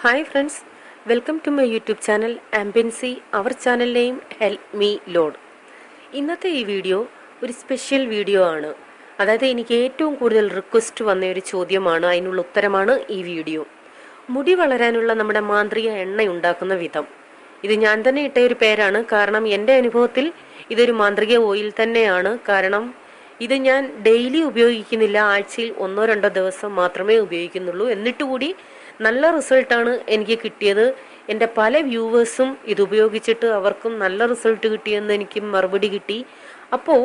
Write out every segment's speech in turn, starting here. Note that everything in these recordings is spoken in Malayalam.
Hi friends welcome to my YouTube channel ambiency our channel name help me Lord. ഇന്നത്തെ ഈ വീഡിയോ ഒരു സ്പെഷ്യൽ വീഡിയോ ആണ്. അതായത് എനിക്ക് ഏറ്റവും കൂടുതൽ റിക്വസ്റ്റ് വന്ന ഒരു ചോദ്യമാണ് അതിനുള്ള ഉത്തരമാണ് ഈ വീഡിയോ. മുടി വളരാനുള്ള നമ്മുടെ മാന്ത്രിക എണ്ണ ഉണ്ടാക്കുന്ന വിധം. ഇത് ഞാൻ തന്നെ ഇട്ട ഒരു പേരാണ് കാരണം എന്റെ അനുഭവത്തിൽ ഇതൊരു മാന്ത്രിക ഓയിൽ തന്നെയാണ്. കാരണം ഇത് ഞാൻ ഡെയിലി ഉപയോഗിക്കുന്നില്ല. ആഴ്ചയിൽ ഒന്നോ രണ്ടോ ദിവസം മാത്രമേ ഉപയോഗിക്കുന്നുള്ളൂ. എന്നിട്ട് കൂടി നല്ല റിസൾട്ടാണ് എനിക്ക് കിട്ടിയത്. എന്റെ പല വ്യൂവേഴ്സും ഇത് ഉപയോഗിച്ചിട്ട് അവർക്കും നല്ല റിസൾട്ട് കിട്ടിയെന്ന് എനിക്ക് മറുപടി കിട്ടി. അപ്പോൾ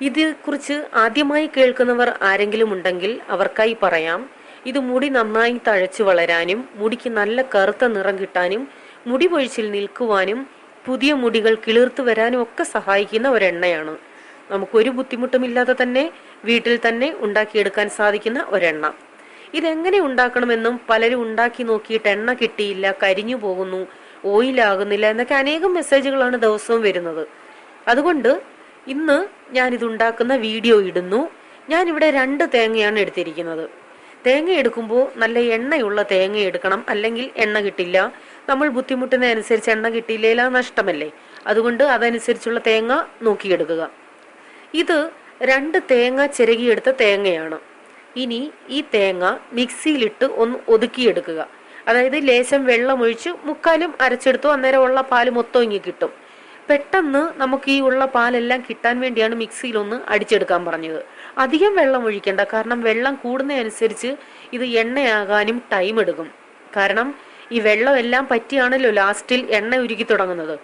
ഇതേക്കുറിച്ച് ആദ്യമായി കേൾക്കുന്നവർ ആരെങ്കിലും ഉണ്ടെങ്കിൽ അവർക്കായി പറയാം. ഇത് മുടി നന്നായി തഴച്ചു വളരാനും മുടിക്ക് നല്ല കറുത്ത നിറം കിട്ടാനും മുടി പൊഴിച്ചിൽ നിൽക്കുവാനും പുതിയ മുടികൾ കിളിർത്തു വരാനും ഒക്കെ സഹായിക്കുന്ന ഒരെണ്ണയാണ്. നമുക്കൊരു ബുദ്ധിമുട്ടുമില്ലാതെ തന്നെ വീട്ടിൽ തന്നെ ഉണ്ടാക്കിയെടുക്കാൻ സാധിക്കുന്ന ഒരെണ്ണ. ഇതെങ്ങനെ ഉണ്ടാക്കണമെന്നും പലരും ഉണ്ടാക്കി നോക്കിയിട്ട് എണ്ണ കിട്ടിയില്ല കരിഞ്ഞു പോകുന്നു ഓയിലാകുന്നില്ല എന്നൊക്കെ അനേകം മെസ്സേജുകളാണ് ദിവസവും വരുന്നത്. അതുകൊണ്ട് ഇന്ന് ഞാൻ ഇത് ഉണ്ടാക്കുന്ന വീഡിയോ ഇടുന്നു. ഞാൻ ഇവിടെ രണ്ട് തേങ്ങയാണ് എടുത്തിരിക്കുന്നത്. തേങ്ങ എടുക്കുമ്പോൾ നല്ല എണ്ണയുള്ള തേങ്ങ എടുക്കണം. അല്ലെങ്കിൽ എണ്ണ കിട്ടില്ല. നമ്മൾ ബുദ്ധിമുട്ടുന്ന അനുസരിച്ച് എണ്ണ കിട്ടിയില്ലേലാ നഷ്ടമല്ലേ? അതുകൊണ്ട് അതനുസരിച്ചുള്ള തേങ്ങ നോക്കിയെടുക്കുക. ഇത് രണ്ട് തേങ്ങ ചിരകിയെടുത്ത തേങ്ങയാണ്. ഇനി ഈ തേങ്ങ മിക്സിയിലിട്ട് ഒന്ന് ഒതുക്കിയെടുക്കുക. അതായത് ലേശം വെള്ളമൊഴിച്ച് മുക്കാലും അരച്ചെടുത്തു അന്നേരം ഉള്ള പാൽ മൊത്തം ഇങ്ങി കിട്ടും. പെട്ടെന്ന് നമുക്ക് ഈ ഉള്ള പാലെല്ലാം കിട്ടാൻ വേണ്ടിയാണ് മിക്സിയിൽ ഒന്ന് അടിച്ചെടുക്കാൻ പറഞ്ഞത്. അധികം വെള്ളം ഒഴിക്കേണ്ട കാരണം വെള്ളം കൂടുന്നതനുസരിച്ച് ഇത് എണ്ണയാകാനും ടൈം എടുക്കും. കാരണം ഈ വെള്ളം എല്ലാം പറ്റിയാണല്ലോ ലാസ്റ്റിൽ എണ്ണ ഉരുക്കി തുടങ്ങുന്നത്.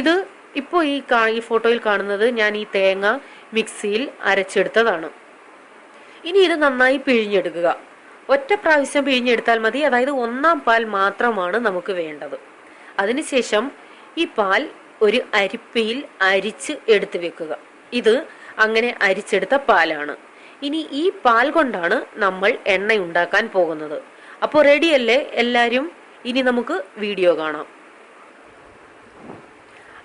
ഇത് ഇപ്പോൾ ഈ ഈ ഫോട്ടോയിൽ കാണുന്നത് ഞാൻ ഈ തേങ്ങ മിക്സിയിൽ അരച്ചെടുത്തതാണ്. ഇനി ഇത് നന്നായി പിഴിഞ്ഞെടുക്കുക. ഒറ്റ പ്രാവശ്യം പിഴിഞ്ഞെടുത്താൽ മതി. അതായത് ഒന്നാം പാൽ മാത്രമാണ് നമുക്ക് വേണ്ടത്. അതിനുശേഷം ഈ പാൽ ഒരു അരിപ്പയിൽ അരിച്ച് എടുത്തു വെക്കുക. ഇത് അങ്ങനെ അരിച്ചെടുത്ത പാലാണ്. ഇനി ഈ പാൽ കൊണ്ടാണ് നമ്മൾ എണ്ണ ഉണ്ടാക്കാൻ പോകുന്നത്. അപ്പോൾ റെഡിയല്ലേ എല്ലാവരും ഇനി നമുക്ക് വീഡിയോ കാണാം.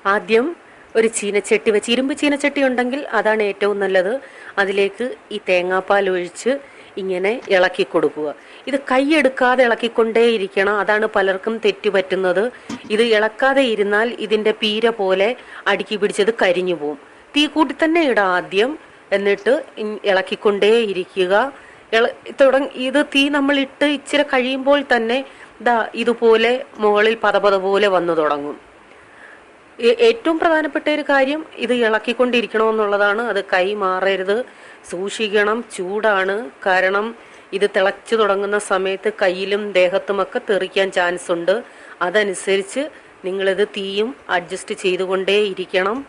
ആദ്യം ഒരു ചീനച്ചട്ടി വെച്ച് ഇരുമ്പ് ചീനച്ചട്ടി ഉണ്ടെങ്കിൽ അതാണ് ഏറ്റവും നല്ലത്. അതിലേക്ക് ഈ തേങ്ങാപ്പാൽ ഒഴിച്ച് ഇങ്ങനെ ഇളക്കി കൊടുക്കുക. ഇത് കൈയെടുക്കാതെ ഇളക്കിക്കൊണ്ടേയിരിക്കണം. അതാണ് പലർക്കും തെറ്റുപറ്റുന്നത് ഇത് ഇളക്കാതെ ഇരുന്നാൽ ഇതിന്റെ പീര പോലെ അടുക്കി പിടിച്ചത് കരിഞ്ഞു പോവും. തീ കൂട്ടി തന്നെ ഇടാം ആദ്യം എന്നിട്ട് ഇളക്കിക്കൊണ്ടേ ഇരിക്കുക തുടങ്ങി ഇത് തീ നമ്മൾ ഇട്ട് ഇച്ചിരി കഴിയുമ്പോൾ തന്നെ ദാ ഇതുപോലെ മുകളിൽ പതപത പോലെ വന്നു തുടങ്ങും. ഏറ്റവും പ്രധാനപ്പെട്ട ഒരു കാര്യം ഇത് ഇളക്കിക്കൊണ്ടിരിക്കണമെന്നുള്ളതാണ്. അത് കൈ മാറരുത്. സൂക്ഷിക്കണം ചൂടാണ്. കാരണം ഇത് തിളച്ചു തുടങ്ങുന്ന സമയത്ത് കയ്യിലും ദേഹത്തുമൊക്കെ തെറിക്കാൻ ചാൻസ് ഉണ്ട്. അതനുസരിച്ച് നിങ്ങളിത് തീയും അഡ്ജസ്റ്റ് ചെയ്തുകൊണ്ടേ ഇരിക്കണം.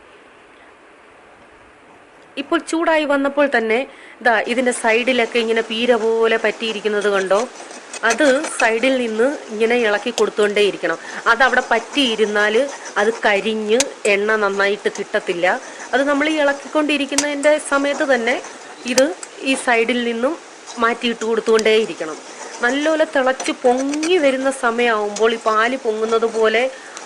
ഇപ്പോൾ ചൂടായി വന്നപ്പോൾ തന്നെ ഇതാ ഇതിന്റെ സൈഡിലൊക്കെ ഇങ്ങനെ പീര പോലെ പറ്റിയിരിക്കുന്നത് കണ്ടോ? അത് സൈഡിൽ നിന്ന് ഇങ്ങനെ ഇളക്കി കൊടുത്തുകൊണ്ടേയിരിക്കണം അത് അവിടെ പറ്റിയിരുന്നാൽ അത് കരിഞ്ഞ് എണ്ണ നന്നായിട്ട് കിട്ടത്തില്ല. അത് നമ്മൾ ഈ ഇളക്കിക്കൊണ്ടിരിക്കുന്നതിന്റെ സമയത്ത് തന്നെ ഇത് ഈ സൈഡിൽ നിന്നും മാറ്റിയിട്ട് കൊടുത്തുകൊണ്ടേയിരിക്കണം നല്ലപോലെ തിളച്ച് പൊങ്ങി വരുന്ന സമയമാകുമ്പോൾ ഈ പാൽ പൊങ്ങുന്നത് പോലെ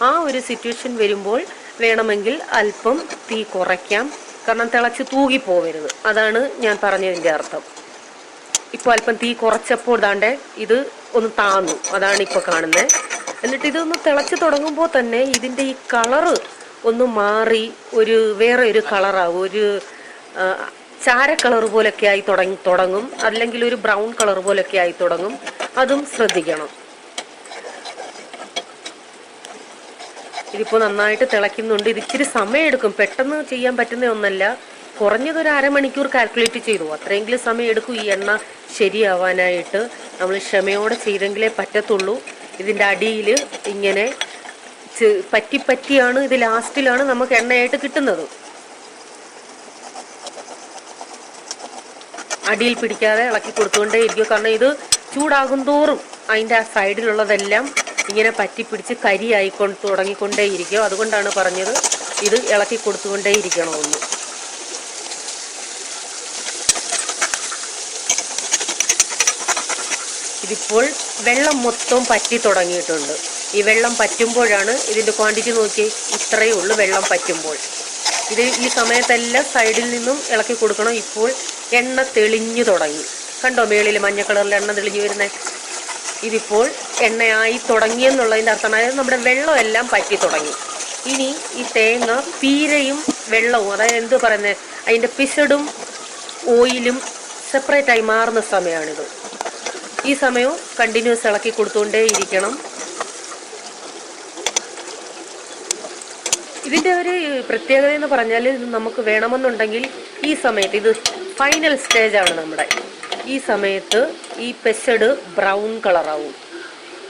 ആ ഒരു സിറ്റുവേഷൻ വരുമ്പോൾ വേണമെങ്കിൽ അല്പം തീ കുറയ്ക്കാം. കാരണം തിളച്ച് തൂകിപ്പോവരുത്. അതാണ് ഞാൻ പറഞ്ഞതിന്റെ അർത്ഥം. ഇപ്പോൾ അല്പം തീ കുറച്ചപ്പോൾ ഇതാണ്ട് ഇത് ഒന്ന് താന്നു. അതാണ് ഇപ്പോൾ കാണുന്നത് എന്നിട്ട് ഇതൊന്ന് തിളച്ചു തുടങ്ങുമ്പോൾ തന്നെ ഇതിന്റെ ഈ കളറ് ഒന്ന് മാറി ഒരു വേറെ ഒരു കളറാവും. ഒരു ചാര കളർ പോലൊക്കെ ആയി തുടങ്ങി തുടങ്ങും. അല്ലെങ്കിൽ ഒരു ബ്രൗൺ കളർ പോലൊക്കെ ആയി തുടങ്ങും. അതും ശ്രദ്ധിക്കണം. ഇതിപ്പോ നന്നായിട്ട് തിളയ്ക്കുന്നുണ്ട്. ഇത് ഇച്ചിരി സമയമെടുക്കും. പെട്ടെന്ന് ചെയ്യാൻ പറ്റുന്ന ഒന്നല്ല. കുറഞ്ഞത് ഒരു അരമണിക്കൂർ കാൽക്കുലേറ്റ് ചെയ്തു. അത്രയെങ്കിലും സമയം എടുക്കും. ഈ എണ്ണ ശരിയാവാനായിട്ട് നമ്മൾ ക്ഷമയോടെ ചെയ്തെങ്കിലേ പറ്റത്തുള്ളൂ. ഇതിന്റെ അടിയിൽ ഇങ്ങനെ പറ്റി പറ്റിയാണ് ഇത് ലാസ്റ്റിലാണ് നമുക്ക് എണ്ണയായിട്ട് കിട്ടുന്നത്. അടിയിൽ പിടിക്കാതെ ഇളക്കി കൊടുത്തുകൊണ്ടേ ഇരിക്കും കാരണം ഇത് ചൂടാകും തോറും അതിന്റെ ആ സൈഡിലുള്ളതെല്ലാം ഇങ്ങനെ പറ്റി പിടിച്ച് കരിയായിക്കൊണ്ട് തുടങ്ങിക്കൊണ്ടേ ഇരിക്കും അതുകൊണ്ടാണ് പറഞ്ഞത് ഇത് ഇളക്കി കൊടുത്തുകൊണ്ടേ ഇതിപ്പോൾ വെള്ളം മൊത്തം പറ്റി തുടങ്ങിയിട്ടുണ്ട്. ഈ വെള്ളം പറ്റുമ്പോഴാണ് ഇതിന്റെ ക്വാണ്ടിറ്റി നോക്കി ഇത്രയേ ഉള്ളൂ വെള്ളം പറ്റുമ്പോൾ. ഇത് ഈ സമയത്തെല്ലാം സൈഡിൽ നിന്നും ഇളക്കി കൊടുക്കണം. ഇപ്പോൾ എണ്ണ തെളിഞ്ഞു തുടങ്ങി. കണ്ടോ മേളിൽ മഞ്ഞ കളറിൽ എണ്ണ തെളിഞ്ഞു വരുന്നേ? ഇതിപ്പോൾ എണ്ണയായി തുടങ്ങിയെന്നുള്ളതിന്റെ അർത്ഥം. അതായത് നമ്മുടെ വെള്ളമെല്ലാം പറ്റി തുടങ്ങി. ഇനി ഈ തേങ്ങ പീരയും വെള്ളവും അതായത് എന്ത് പറയുന്നത് അതിന്റെ പിസടും ഓയിലും സെപ്പറേറ്റായി മാറുന്ന സമയമാണിത്. ഈ സമയവും കണ്ടിന്യൂസ് ഇളക്കി കൊടുത്തുകൊണ്ടേ ഇരിക്കണം. ഇതിന്റെ ഒരു പ്രത്യേകത എന്ന് പറഞ്ഞാൽ ഇത് നമുക്ക് വേണമെന്നുണ്ടെങ്കിൽ ഈ സമയത്ത് ഇത് ഫൈനൽ സ്റ്റേജാണ് നമ്മുടെ. ഈ സമയത്ത് ഈ പെസഡ് ബ്രൗൺ കളറാവും.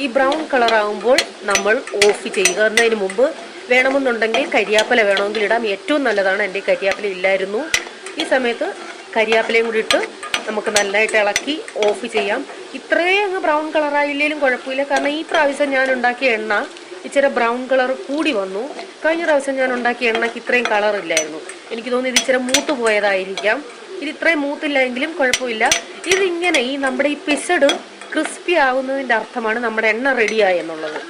ഈ ബ്രൗൺ കളറാവുമ്പോൾ നമ്മൾ ഓഫ് ചെയ്യുക. എന്നതിന് മുമ്പ് വേണമെന്നുണ്ടെങ്കിൽ കരിയാപ്പില വേണമെങ്കിൽ ഇടാം. ഏറ്റവും നല്ലതാണ്. എന്റെ കരിയാപ്പില ഇല്ലായിരുന്നു. ഈ സമയത്ത് കരിയാപ്പിലയും കൂടി ഇട്ട് നമുക്ക് നന്നായിട്ട് ഇളക്കി ഓഫ് ചെയ്യാം. ഇത്രയും അങ്ങ് ബ്രൗൺ കളറായില്ലേലും കുഴപ്പമില്ല. കാരണം ഈ പ്രാവശ്യം ഞാൻ ഉണ്ടാക്കിയ എണ്ണ ഇച്ചിരി ബ്രൗൺ കളർ കൂടി വന്നു. കഴിഞ്ഞ പ്രാവശ്യം ഞാൻ ഉണ്ടാക്കിയ എണ്ണയ്ക്ക് ഇത്രയും കളർ ഇല്ലായിരുന്നു. എനിക്ക് തോന്നുന്നു ഇത് ഇച്ചിരി മൂത്ത് പോയതായിരിക്കാം. ഇത് ഇത്രയും മൂത്തില്ലെങ്കിലും കുഴപ്പമില്ല. ഇതിങ്ങനെ ഈ നമ്മുടെ ഈ പിസഡ് ക്രിസ്പി ആവുന്നതിന്റെ അർത്ഥമാണ് നമ്മുടെ എണ്ണ റെഡിയായി എന്നുള്ളത്.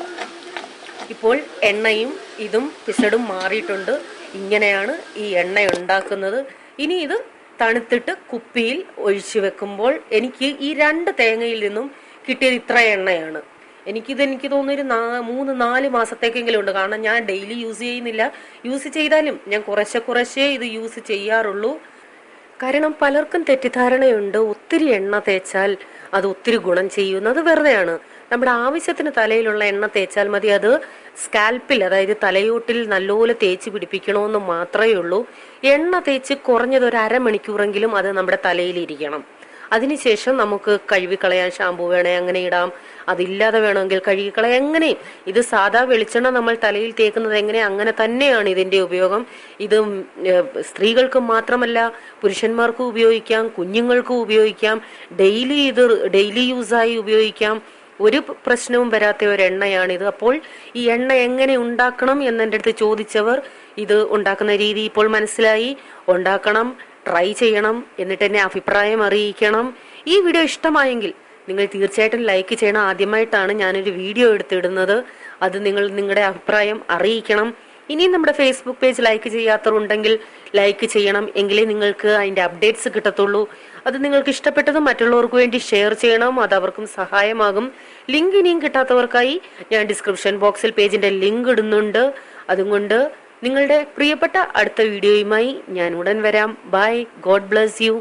ഇപ്പോൾ എണ്ണയും ഇതും പിസഡും മാറിയിട്ടുണ്ട്. ഇങ്ങനെയാണ് ഈ എണ്ണ ഉണ്ടാക്കുന്നത്. ഇനി ഇത് തണുത്തിട്ട് കുപ്പിയിൽ ഒഴിച്ചു വെക്കുമ്പോൾ എനിക്ക് ഈ രണ്ട് തേങ്ങയിൽ നിന്നും കിട്ടിയത് ഇത്ര എണ്ണയാണ്. എനിക്കിത് എനിക്ക് തോന്നുന്നു ഒരു നാ മൂന്ന് നാല് മാസത്തേക്കെങ്കിലും ഉണ്ട്. കാരണം ഞാൻ ഡെയിലി യൂസ് ചെയ്യുന്നില്ല. യൂസ് ചെയ്താലും ഞാൻ കുറേശ്ശെ കുറച്ചേ ഇത് യൂസ് ചെയ്യാറുള്ളൂ. കാരണം പലർക്കും തെറ്റിദ്ധാരണയുണ്ട്. ഒത്തിരി എണ്ണ തേച്ചാൽ അത് ഒത്തിരി ഗുണം ചെയ്യുന്നത് വെറുതെയാണ്. നമ്മുടെ ആവശ്യത്തിന് തലയിലുള്ള എണ്ണ തേച്ചാൽ മതി. അത് സ്കാൽപ്പിൽ അതായത് തലയോട്ടിൽ നല്ലപോലെ തേച്ച് പിടിപ്പിക്കണമെന്ന് മാത്രമേ ഉള്ളൂ. എണ്ണ തേച്ച് കുറഞ്ഞത് ഒരു അരമണിക്കൂറെങ്കിലും അത് നമ്മുടെ തലയിൽ ഇരിക്കണം അതിനുശേഷം നമുക്ക് കഴുകിക്കളയാൻ ഷാമ്പു വേണേ അങ്ങനെ ഇടാം. അതില്ലാതെ വേണമെങ്കിൽ കഴുകിക്കളയാം എങ്ങനെ ഇത് സാധാ വെളിച്ചെണ്ണ നമ്മൾ തലയിൽ തേക്കുന്നത് എങ്ങനെ അങ്ങനെ തന്നെയാണ് ഇതിന്റെ ഉപയോഗം. ഇത് സ്ത്രീകൾക്ക് മാത്രമല്ല പുരുഷന്മാർക്കും ഉപയോഗിക്കാം കുഞ്ഞുങ്ങൾക്കും ഉപയോഗിക്കാം. ഡെയിലി ഇത് ഡെയിലി യൂസായി ഉപയോഗിക്കാം. ഒരു പ്രശ്നവും വരാത്ത ഒരു എണ്ണയാണിത് അപ്പോൾ ഈ എണ്ണ എങ്ങനെ ഉണ്ടാക്കണം എന്നെന്റെ അടുത്ത് ചോദിച്ചവർ ഇത് ഉണ്ടാക്കുന്ന രീതി ഇപ്പോൾ മനസ്സിലായി. ഉണ്ടാക്കണം ട്രൈ ചെയ്യണം എന്നിട്ട് എന്നെ അഭിപ്രായം അറിയിക്കണം. ഈ വീഡിയോ ഇഷ്ടമായെങ്കിൽ നിങ്ങൾ തീർച്ചയായിട്ടും ലൈക്ക് ചെയ്യണം. ആദ്യമായിട്ടാണ് ഞാനൊരു വീഡിയോ എടുത്തിടുന്നത്. അത് നിങ്ങൾ നിങ്ങളുടെ അഭിപ്രായം അറിയിക്കണം. ഇനിയും നമ്മുടെ ഫേസ്ബുക്ക് പേജ് ലൈക്ക് ചെയ്യാത്തവരുണ്ടെങ്കിൽ ലൈക്ക് ചെയ്യണം. എങ്കിലേ നിങ്ങൾക്ക് അതിന്റെ അപ്ഡേറ്റ്സ് കിട്ടത്തുള്ളൂ. അത് നിങ്ങൾക്ക് ഇഷ്ടപ്പെട്ടത് മറ്റുള്ളവർക്ക് വേണ്ടി ഷെയർ ചെയ്യണം. അത് അവർക്കും സഹായമാകും. ലിങ്ക് ഇനിയും കിട്ടാത്തവർക്കായി ഞാൻ ഡിസ്ക്രിപ്ഷൻ ബോക്സിൽ പേജിന്റെ ലിങ്ക് ഇടുന്നുണ്ട്. അതുകൊണ്ട് നിങ്ങളുടെ പ്രിയപ്പെട്ട അടുത്ത വീഡിയോയുമായി ഞാൻ ഉടൻ വരാം. By God bless you